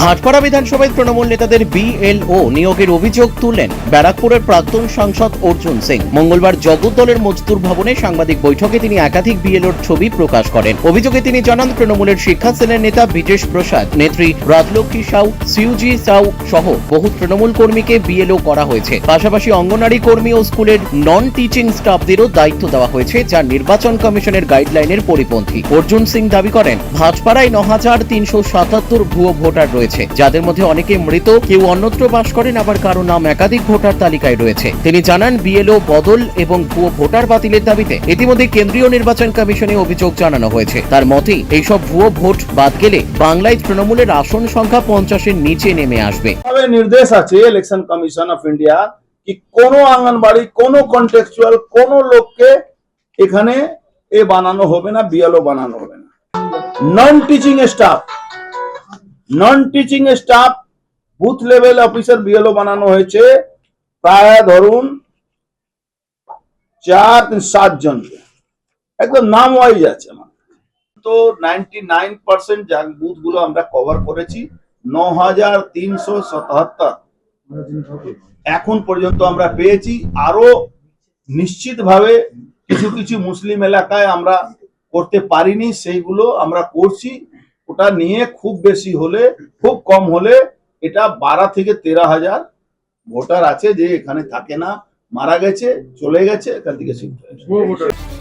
ভাটপাড়া বিধানসভায় তৃণমূল নেতাদের বিএলও নিয়োগের অভিযোগ তুললেন ব্যারাকপুরের প্রাক্তন সাংসদ অর্জুন সিং। মঙ্গলবার জগদ্দলের মজদুর ভবনে সাংবাদিক বৈঠকে তিনি একাধিক বিএলওর ছবি প্রকাশ করেন। অভিযোগে তিনি জানান, তৃণমূলের শিক্ষা সেলের নেতা বিজেশ প্রসাদ, নেত্রী রাজলক্ষ্মী সাউ, সিউজি সাউ সহ বহু তৃণমূল কর্মীকে বিএলও করা হয়েছে। পাশাপাশি অঙ্গনারী কর্মী ও স্কুলের নন টিচিং স্টাফদেরও দায়িত্ব দেওয়া হয়েছে, যা নির্বাচন কমিশনের গাইডলাইনের পরিপন্থী। অর্জুন সিং দাবি করেন ভাজপাড়ায় ন হাজার তিনশো সাতাত্তর ভুয়ো ভোটার রয়েছে। যাদের মধ্যে অনেকে মৃত, কেউ অন্যত্র বাস করেন, আবার কারও নাম একাধিক ভোটার তালিকায় রয়েছে। তিনি জানান, বিএলও বদল এবং ভুয়ো ভোটার বাতিলের দাবিতে ইতিমধ্যে কেন্দ্রীয় নির্বাচন কমিশনে অভিযোগ জানানো হয়েছে। তার মতে, এইসব ভুয়ো ভোট বাদ গেলে বাংলায় তৃণমূলের আসন সংখ্যা পঞ্চাশের নিচে নেমে আসবে। নির্দেশ আছে ইলেকশন কমিশন অফ ইন্ডিয়া কি কোন আঙ্গনবাড়ি, কোন কন্টেক্সচুয়াল কোন লোককে এখানে এ বানানো হবে না, বিএলও বানানো হবে না। Non teaching staff non teaching staff booth level officer BLO বানানো হয়েছে। প্রায় ধরুন চার তিন সাত জন একদম নাম ওয়াইজ আছে আমার। তো নাইনটি নাইন পার্সেন্ট বুথগুলো আমরা কভার করেছি ন হাজার তিনশো সাতাত্তর। এখন পর্যন্ত আমরা পেয়েছি। আরও নিশ্চিতভাবে কিছু কিছু মুসলিম এলাকায় আমরা করতে পারিনি, সেইগুলো আমরা করছি। ওটা নিয়ে খুব বেশি হলে, খুব কম হলে এটা বারো থেকে তেরো হাজার ভোটার আছে যে এখানে থাকে না, মারা গেছে, চলে গেছে, এখান থেকে শিফট হয়েছে